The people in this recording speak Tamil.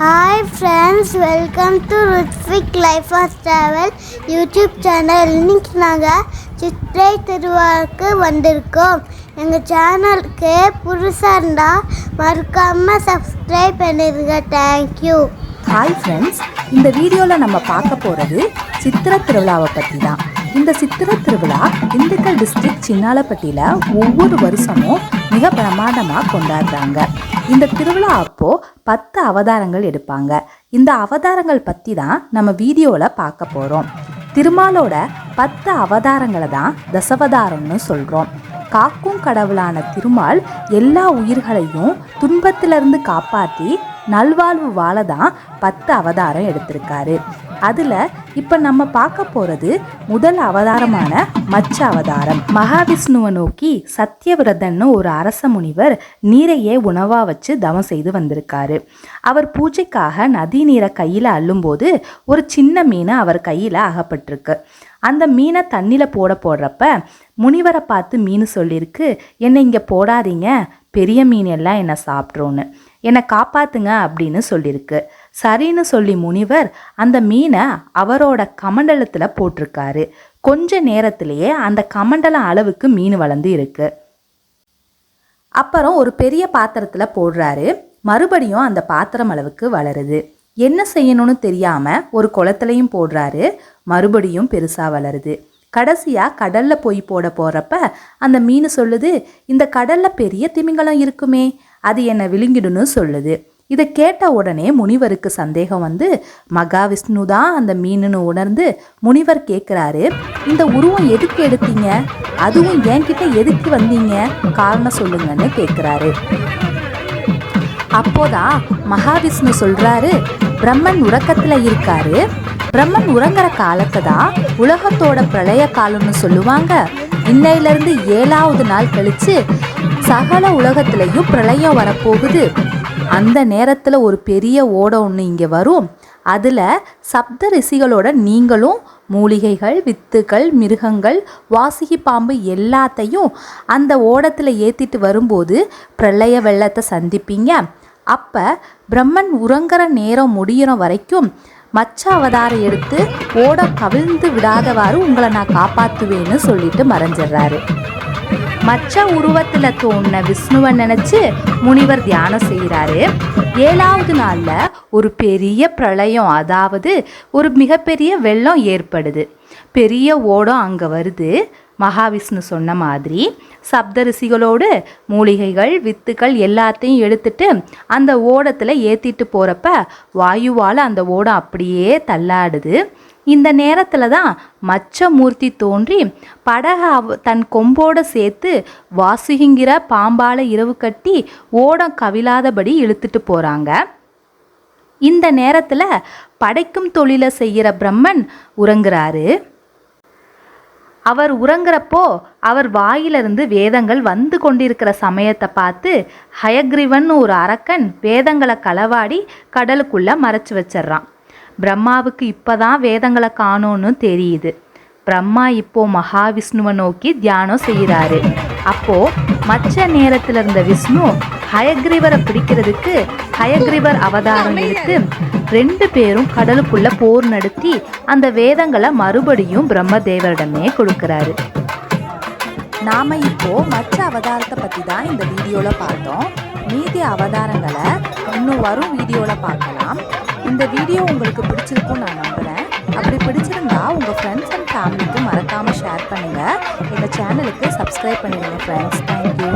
Hi friends welcome to Rithvik life of travel YouTube channel இன்னைக்கு நாங்கள் சித்திரை திருவிழாவுக்கு வந்திருக்கோம். எங்கள் சேனலுக்கு புதுசாக இருந்தால் மறக்காமல் சப்ஸ்கிரைப் பண்ணிடுங்க தேங்க்யூ ஹாய் ஃப்ரெண்ட்ஸ் இந்த வீடியோவில் நம்ம பார்க்க போகிறது சித்திரை திருவிழாவை பற்றி தான் இந்த சித்திரை திருவிழா திண்டுக்கல் டிஸ்ட்ரிக்ட் சின்னாலப்பட்டியில் ஒவ்வொரு வருஷமும் மிக பிரமாண்டமாக கொண்டாடுறாங்க. இந்த திருவிழா அப்போ பத்து அவதாரங்கள் எடுப்பாங்க. இந்த அவதாரங்கள் பற்றி தான் நம்ம வீடியோவில் பார்க்க போகிறோம் திருமாலோட பத்து அவதாரங்களை தான் தசவதாரம்னு சொல்கிறோம் காக்கும் கடவுளான திருமால் எல்லா உயிர்களையும் துன்பத்திலிருந்து காப்பாற்றி நல்வாழ்வு வாழ தான் பத்து அவதாரம் எடுத்திருக்காரு. அதில் இப்போ நம்ம பார்க்க போகிறது முதல் அவதாரமான மச்ச அவதாரம். மகாவிஷ்ணுவை நோக்கி சத்தியவிரதன்னு ஒரு அரச முனிவர் நீரையே உணவாக வச்சு தவம் செய்து வந்திருக்காரு. அவர் பூஜைக்காக நதி நீரை கையில் அள்ளும்போது ஒரு சின்ன மீன் அவர் கையில் அகப்பட்டிருக்கு. அந்த மீனை தண்ணியில் போட போடுறப்ப முனிவரை பார்த்து மீன் சொல்லியிருக்கு என்னை இங்கே போடாதீங்க பெரிய மீன் எல்லாம் என்னை சாப்பிட்றோன்னு என்னை காப்பாத்துங்க அப்படின்னு சொல்லியிருக்கு சரின்னு சொல்லி முனிவர் அந்த மீனை அவரோட கமண்டலத்தில் போட்டிருக்காரு. கொஞ்ச நேரத்திலேயே அந்த கமண்டலம் அளவுக்கு மீன் வளர்ந்து இருக்கு. அப்புறம் ஒரு பெரிய பாத்திரத்தில் போடுறாரு. மறுபடியும் அந்த பாத்திரம் அளவுக்கு வளருது. என்ன செய்யணும்னு தெரியாமல் ஒரு குளத்துலையும் போடுறாரு. மறுபடியும் பெருசாக வளருது. கடைசியாக கடலில் போய் போட போகிறப்ப அந்த மீன் சொல்லுது இந்த கடலில் பெரிய திமிங்கலம் இருக்குமே அது என்னை விழுங்கிடுன்னு சொல்லுது. இதை கேட்ட உடனே முனிவருக்கு சந்தேகம் வந்து மகாவிஷ்ணு தான் அந்த மீனுன்னு உணர்ந்து முனிவர் கேட்குறாரு இந்த உருவம் எதுக்கு எடுத்தீங்க? அதுவும் என்கிட்ட எதுக்கு வந்தீங்க? காரணம் சொல்லுங்கன்னு கேட்குறாரு அப்போதான் மகாவிஷ்ணு சொல்றாரு பிரம்மன் உறக்கத்தில் இருக்காரு. பிரம்மன் உறங்குற காலத்தை தான் உலகத்தோட பிரளய காலம்னு சொல்லுவாங்க. இன்னையில இருந்து ஏழாவது நாள் கழிச்சு சகல உலகத்திலையும் பிரளயம் வரப்போகுது. அந்த நேரத்தில் ஒரு பெரிய ஓடம் ஒன்று இங்கே வரும். அதில் சப்த ரிஷிகளோட நீங்களும் மூலிகைகள் வித்துக்கள் மிருகங்கள் வாசிகி பாம்பு எல்லாத்தையும் அந்த ஓடத்தில் ஏற்றிட்டு வரும்போது பிரளய வெள்ளத்தை சந்திப்பீங்க. அப்போ பிரம்மன் உறங்குற நேரம் முடியிற வரைக்கும் மச்ச அவதாரம் எடுத்து ஓட கவிழ்ந்து விடாதவாறு உங்களை நான் காப்பாற்றுவேன்னு சொல்லிட்டு மறைஞ்சிடுறாரு. மச்ச உருவத்தில் தோணின விஷ்ணுவை நினச்சி முனிவர் தியானம் செய்கிறாரு ஏழாவது நாளில் ஒரு பெரிய பிரளயம் அதாவது ஒரு மிகப்பெரிய வெள்ளம் ஏற்படுது. பெரிய ஓடம் அங்கே வருது. மகாவிஷ்ணு சொன்ன மாதிரி. சப்தரிசிகளோடு மூலிகைகள் வித்துக்கள் எல்லாத்தையும் எடுத்துட்டு அந்த ஓடத்தில் ஏற்றிட்டு போகிறப்ப வாயுவால் அந்த ஓடம் அப்படியே தள்ளாடுது. இந்த நேரத்தில் தான் மச்ச மூர்த்தி தோன்றி படக அவ தன் கொம்போட சேர்த்து வாசுகிங்கிற பாம்பால இரவு கட்டி ஓடம் கவிழாதபடி இழுத்துட்டு போகிறாங்க இந்த நேரத்தில் படைக்கும் தொழிலை செய்கிற பிரம்மன் உறங்குறாரு. அவர் உறங்குறப்போ அவர் வாயிலிருந்து வேதங்கள் வந்து கொண்டிருக்கிற சமயத்தை பார்த்து ஹயக்ரிவன் ஒரு அரக்கன் வேதங்களை களவாடி கடலுக்குள்ளே மறைச்சு வச்சிடுறான். பிரம்மாவுக்கு இப்போதான் வேதங்களை காணோன்னு தெரியுது. பிரம்மா இப்போ மகாவிஷ்ணுவை நோக்கி தியானம் செய்கிறாரு. அப்போ மற்ற நேரத்தில் இருந்த விஷ்ணு ஹயக்ரீவரை பிடிக்கிறதுக்கு ஹயக்ரீவர் அவதாரம் எடுத்து ரெண்டு பேரும் கடலுக்குள்ள போர் நடத்தி அந்த வேதங்களை மறுபடியும் பிரம்மதேவரிடமே கொடுக்கறாரு. நாம இப்போ மற்ற அவதாரத்தை பத்தி தான் இந்த வீடியோல பார்த்தோம். மீதி அவதாரங்களை இன்னும் வரும் வீடியோல பார்க்கலாம். இந்த வீடியோ உங்களுக்கு பிடிச்சிருக்கும் நான் நம்புறேன். அப்படி பிடிச்சிருந்தா உங்க ஃப்ரெண்ட்ஸ் அண்ட் ஃபேமிலிக்கு மறக்காம ஷேர் பண்ணுங்க. எங்க சேனலுக்கு சப்ஸ்கிரைப் பண்ணிடுங்க ஃப்ரெண்ட்ஸ் தேங்க்யூ